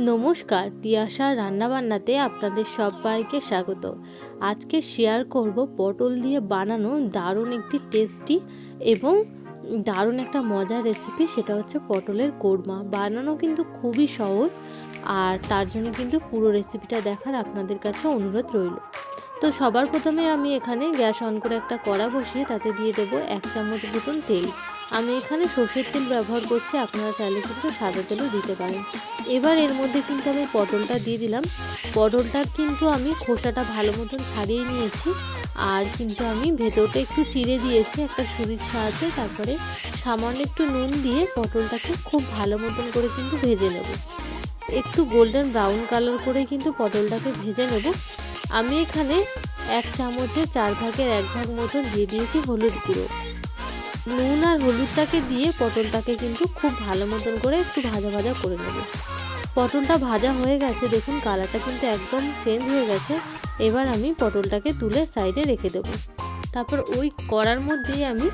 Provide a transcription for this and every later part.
নমস্কার তিয়াশা রান্নাবান্নাতে আপনাদের সবাইকে স্বাগত। আজকে শেয়ার করব পটল দিয়ে বানানো দারুণ একটি টেস্টি এবং দারুণ একটা মজার রেসিপি সেটা হচ্ছে পটলের কোরমা। বানানো কিন্তু খুবই সহজ আর তার জন্য কিন্তু পুরো রেসিপিটা দেখার আপনাদের কাছে অনুরোধ রইল। তো সবার প্রথমে আমি এখানে গ্যাস অন করে একটা কড়া বসিয়ে তাতে দিয়ে দেবো এক চামচ মতন তেল। আমি এখানে সর্ষের তেল ব্যবহার করছি, আপনারা চাইলে কিন্তু সাদা তেলও দিতে পারেন। এবার এর মধ্যে কিন্তু আমি পটলটা দিয়ে দিলাম। পটলটার কিন্তু আমি খোসাটা ভালো মতন ছাড়িয়ে নিয়েছি, আর কিন্তু আমি ভেতরটা একটু চিড়ে দিয়েছি, একটা ছুরির সাহায্যে। তারপরে সামান্য একটু নুন দিয়ে পটলটাকে খুব ভালো মতন করে কিন্তু ভেজে নেব। একটু গোল্ডেন ব্রাউন কালার করে কিন্তু পটলটাকে ভেজে নেব। আমি এখানে এক চামচে চার ভাগের এক ভাগ মতন দিয়ে দিয়েছি হলুদ গুঁড়ো। নুন আর হলুদটাকে দিয়ে পটলটাকে কিন্তু খুব ভালো মতন করে একটু ভাজা ভাজা করে নেব। পটলটা ভাজা হয়ে গেছে, দেখুন কালারটা কিন্তু একদম চেঞ্জ হয়ে গেছে। এবার আমি পটলটাকে তুলে সাইডে রেখে দেব। তারপর ওই কড়ার মধ্যেই আমি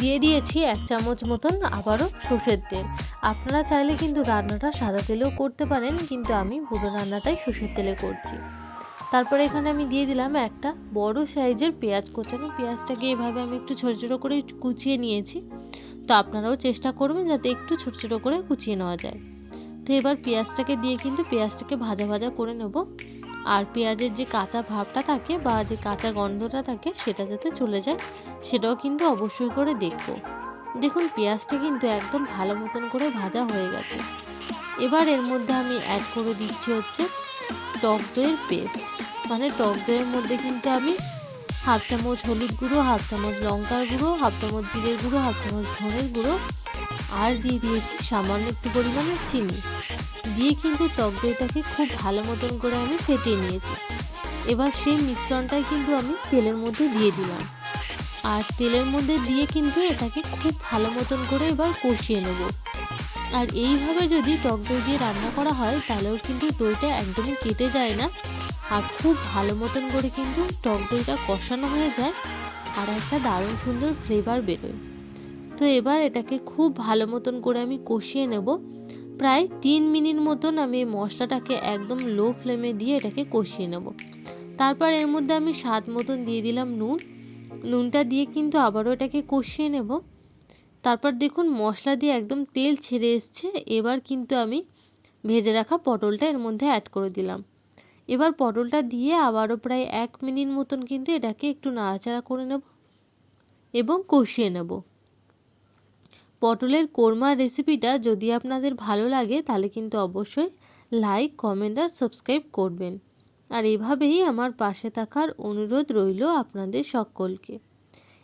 দিয়ে দিয়েছি এক চামচ মতন আবারও সর্ষের তেল। আপনারা চাইলে কিন্তু রান্নাটা সাদা তেলেও করতে পারেন, কিন্তু আমি পুরো রান্নাটাই সর্ষের তেলে করছি। তারপরে এখানে আমি দিয়ে দিলাম একটা বড় সাইজের পেঁয়াজ কোচানো পেঁয়াজটাকে এভাবে আমি একটু ছোটো ছোটো করে কুচিয়ে নিয়েছি। তো আপনারাও চেষ্টা করবেন যাতে একটু ছোটো ছোটো করে কুচিয়ে নেওয়া যায়। তো এবার পেঁয়াজটাকে দিয়ে কিন্তু পেঁয়াজটাকে ভাজা ভাজা করে নেব। আর পেঁয়াজের যে কাঁচা ভাবটা থাকে বা যে কাঁচা গন্ধটা থাকে সেটা যাতে চলে যায়, সেটাও কিন্তু অবশ্যই করে দেখব। দেখুন, পেঁয়াজটা কিন্তু একদম ভালো মতন করে ভাজা হয়ে গেছে। এবার এর মধ্যে আমি অ্যাড করে দিচ্ছি হচ্ছে টক দইয়ের পেস্ট মানে টক দইয়ের মধ্যে কিন্তু আমি হাফ চামচ হলুদ গুঁড়ো, হাফ চামচ লঙ্কার গুঁড়ো, হাফ চামচ জিরের গুঁড়ো, হাফ চামচ ধনের গুঁড়ো আর দিয়ে দিয়েছি সামান্য একটু পরিমাণে চিনি। দিয়ে কিন্তু টক দইটাকে খুব ভালো মতন করে আমি ফেটিয়ে নিয়েছি। এবার সেই মিশ্রণটাই কিন্তু আমি তেলের মধ্যে দিয়ে দিলাম। আর তেলের মধ্যে দিয়ে কিন্তু এটাকে খুব ভালো মতন করে এবার কষিয়ে নেব। আর এইভাবে যদি টক দই দিয়ে রান্না করা হয়, তাহলেও কিন্তু দইটা একদমই কেটে যায় না। আর খুব ভালো মতন করে কিন্তু টক দইটা কষানো হয়ে যায় আর একটা দারুণ সুন্দর ফ্লেভার বেরোয়। তো এবার এটাকে খুব ভালো মতন করে আমি কষিয়ে নেব। প্রায় তিন মিনিট মতন আমি মশলাটাকে একদম লো ফ্লেমে দিয়ে এটাকে কষিয়ে নেব। তারপর এর মধ্যে আমি স্বাদ মতন দিয়ে দিলাম নুন। নুনটা দিয়ে কিন্তু আবারও এটাকে কষিয়ে নেব। তারপর দেখুন মশলা দিয়ে একদম তেল ছেড়ে এসছে। এবার কিন্তু আমি ভেজে রাখা পটলটা এর মধ্যে অ্যাড করে দিলাম। এবার পটলটা দিয়ে আবারও প্রায় এক মিনিট মতন কিন্তু এটাকে একটু নাড়াচাড়া করে নেব এবং কষিয়ে নেব। পটলের কোরমার রেসিপিটা যদি আপনাদের ভালো লাগে তাহলে কিন্তু অবশ্যই লাইক কমেন্ট আর সাবস্ক্রাইব করবেন। আর এভাবেই আমার পাশে থাকার অনুরোধ রইল আপনাদের সকলকে।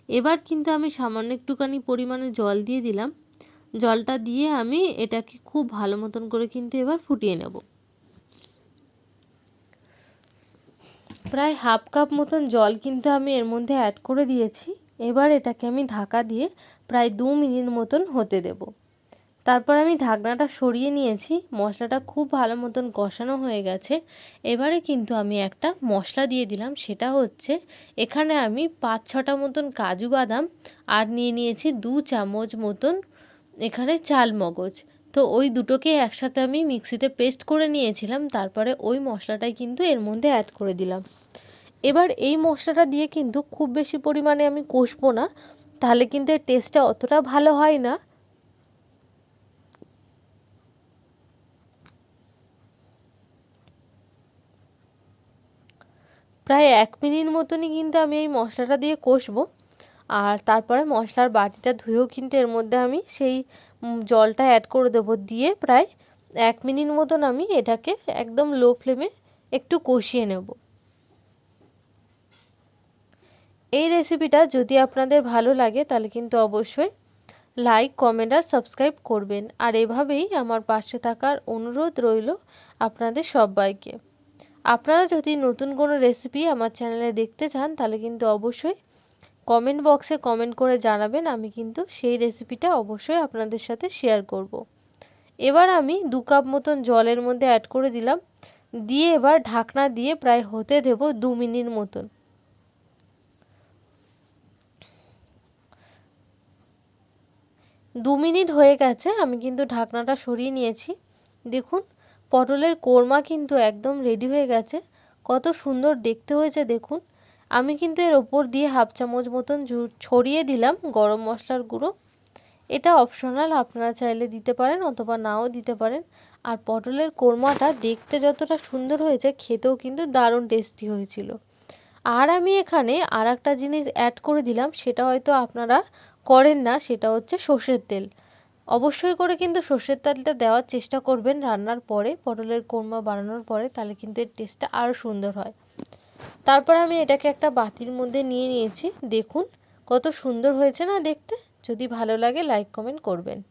এবার কিন্তু আমি সামান্য একটুখানি পরিমাণে জল দিয়ে দিলাম। জলটা দিয়ে আমি এটাকে খুব ভালো মতন করে কিন্তু এবার ফুটিয়ে নেব। প্রায় হাফ কাপ মতন জল কিন্তু আমি এর মধ্যে অ্যাড করে দিয়েছি। এবার এটাকে আমি ঢাকা দিয়ে প্রায় দু মিনিট মতন হতে দেব। তারপর আমি ঢাকনাটা সরিয়ে নিয়েছি। মশলাটা খুব ভালো মতন কষানো হয়ে গেছে। এবারে কিন্তু আমি একটা মশলা দিয়ে দিলাম, সেটা হচ্ছে এখানে আমি পাঁচ ছটা মতন কাজু বাদাম আর নিয়ে নিয়েছি দু চামচ মতন এখানে চাল মগজ। তো ওই দুটোকে একসাথে আমি মিক্সিতে পেস্ট করে নিয়েছিলাম, তারপরে ওই মশলাটাই কিন্তু এর মধ্যে অ্যাড করে দিলাম। এবার এই মশলাটা দিয়ে কিন্তু খুব বেশি পরিমাণে আমি কষবো না, তাহলে কিন্তু এর টেস্টটা অতটা ভালো হয় না। প্রায় এক মিনিট মতনই কিন্তু আমি এই মশলাটা দিয়ে কষবো। আর তারপরে মশলার বাটিটা ধুয়েও কিন্তু এর মধ্যে আমি সেই জলটা অ্যাড করে দেবো। দিয়ে প্রায় এক মিনিট মতন আমি এটাকে একদম লো ফ্লেমে একটু কষিয়ে নেব। এই রেসিপিটা যদি আপনাদের ভালো লাগে তাহলে কিন্তু অবশ্যই লাইক কমেন্ট আর সাবস্ক্রাইব করবেন। আর এভাবেই আমার পাশে থাকার অনুরোধ রইল আপনাদের সবাইকে। আপনারা যদি নতুন কোনো রেসিপি আমার চ্যানেলে দেখতে চান, তাহলে কিন্তু অবশ্যই কমেন্ট বক্সে কমেন্ট করে জানাবেন। আমি কিন্তু সেই রেসিপিটা অবশ্যই আপনাদের সাথে শেয়ার করব। এবার আমি দু কাপ মতন জলের মধ্যে অ্যাড করে দিলাম। দিয়ে এবার ঢাকনা দিয়ে প্রায় হতে দেব দু মিনিট মতন। দু মিনিট হয়ে গেছে, আমি কিন্তু ঢাকনাটা সরিয়ে নিয়েছি। দেখুন পটলের কোরমা কিন্তু একদম রেডি হয়ে গেছে। কত সুন্দর দেখতে হয়েছে দেখুন। আমি কিন্তু এর ওপর দিয়ে হাফ চামচ মতন ছড়িয়ে দিলাম গরম মশলার গুঁড়ো। এটা অপশনাল আপনারা চাইলে দিতে পারেন অথবা নাও দিতে পারেন। আর পটলের কোরমাটা দেখতে যতটা সুন্দর হয়েছে, খেতেও কিন্তু দারুণ টেস্টি হয়েছিল। আর আমি এখানে আর একটা জিনিস অ্যাড করে দিলাম, সেটা হয়তো আপনারা করেন না, সেটা হচ্ছে সর্ষের তেল। অবশ্যই করে কিন্তু সর্ষের তেলটা দেওয়ার চেষ্টা করবেন রান্নার পরে, পটলের কোর্মা বানানোর পরে, তাহলে কিন্তু এর টেস্টটা আরও সুন্দর হয়। তারপর আমি এটাকে একটা বাতির মধ্যে নিয়ে নিয়েছি। দেখুন কত সুন্দর হয়েছে না দেখতে? যদি ভালো লাগে লাইক কমেন্ট করবেন।